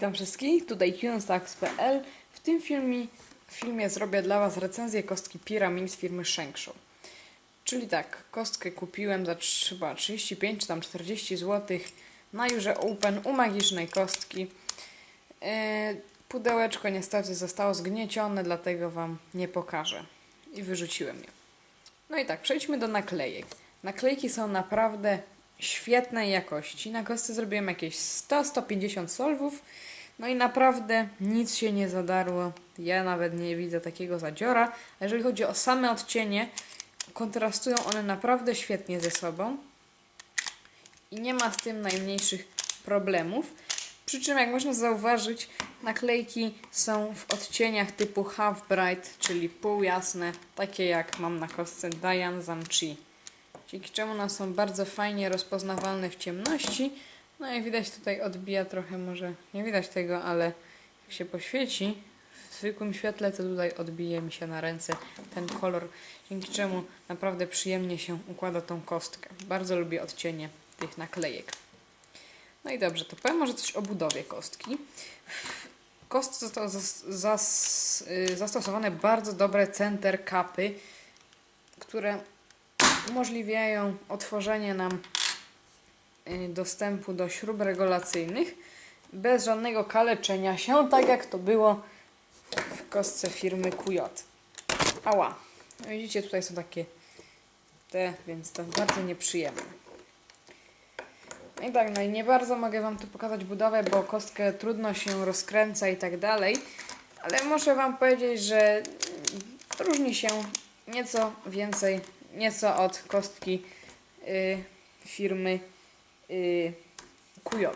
Witam wszystkich, tutaj QNStax.pl. W tym filmie, filmie zrobię dla Was recenzję kostki Pyramid z firmy Shankshow. Czyli tak, kostkę kupiłem za chyba 35 czy tam 40 zł na Jurze Open u magicznej kostki. Yy, pudełeczko niestety zostało zgniecione, dlatego Wam nie pokażę. I wyrzuciłem je. No i tak, przejdźmy do naklejek. Naklejki są naprawdę świetnej jakości. Na kostce zrobiłem jakieś 100-150 solwów. No i naprawdę nic się nie zadarło. Ja nawet nie widzę takiego zadziora. A jeżeli chodzi o same odcienie, kontrastują one naprawdę świetnie ze sobą. I nie ma z tym najmniejszych problemów. Przy czym, jak można zauważyć, naklejki są w odcieniach typu Half Bright, czyli półjasne, takie jak mam na kostce Diane Zamchi. Dzięki czemu one są bardzo fajnie rozpoznawalne w ciemności. No i widać tutaj odbija trochę, może nie widać tego, ale jak się poświeci w zwykłym świetle, to tutaj odbije mi się na ręce ten kolor, dzięki czemu naprawdę przyjemnie się układa tą kostkę. Bardzo lubię odcienie tych naklejek. No i dobrze, to powiem może coś o budowie kostki. W kostce zas, zas, y, zastosowane bardzo dobre center kapy, które umożliwiają otworzenie nam dostępu do śrub regulacyjnych bez żadnego kaleczenia się, tak jak to było w kostce firmy QJ. Ała. No widzicie, tutaj są takie te, więc to bardzo nieprzyjemne. No i tak, no i nie bardzo mogę Wam tu pokazać budowę, bo kostkę trudno się rozkręca i tak dalej, ale muszę Wam powiedzieć, że różni się nieco więcej, nieco od kostki y, firmy y, QJ.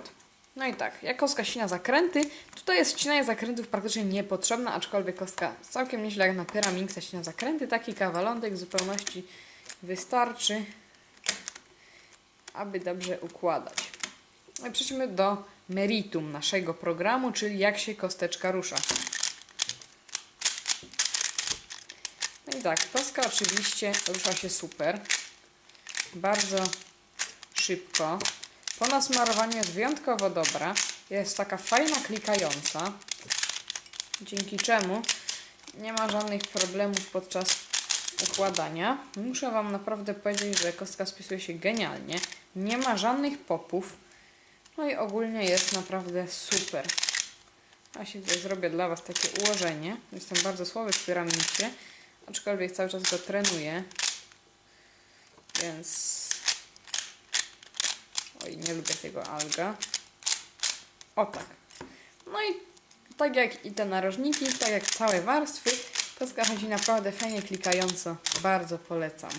No i tak, jak kostka ścina zakręty, tutaj jest ścinanie zakrętów praktycznie niepotrzebne, aczkolwiek kostka całkiem nieźle jak na Pyraminxa ścina zakręty, taki kawalątek w zupełności wystarczy, aby dobrze układać. No i przejdźmy do meritum naszego programu, czyli jak się kosteczka rusza. No i tak, kostka oczywiście rusza się super, bardzo szybko. Po nasmarowaniu jest wyjątkowo dobra. Jest taka fajna, klikająca. Dzięki czemu nie ma żadnych problemów podczas układania. Muszę Wam naprawdę powiedzieć, że kostka spisuje się genialnie. Nie ma żadnych popów. No i ogólnie jest naprawdę super. Ja się tutaj zrobię dla Was takie ułożenie. Jestem bardzo słaby w piramidzie, aczkolwiek cały czas go trenuję. Więc Oj, nie lubię tego alga. O tak. No i tak jak i te narożniki, tak jak całe warstwy, kostka chodzi naprawdę fajnie klikająco. Bardzo polecam.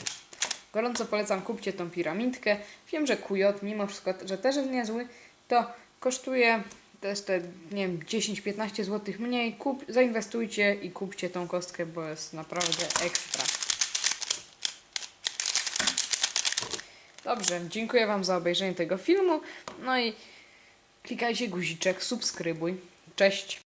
Gorąco polecam, kupcie tą piramidkę. Wiem, że QJ, mimo wszystko, że też jest niezły, to kosztuje też te, nie wiem, 10-15 zł mniej. Kup, zainwestujcie i kupcie tą kostkę, bo jest naprawdę ekstra. Dobrze, dziękuję Wam za obejrzenie tego filmu. No i klikajcie guziczek, subskrybuj. Cześć!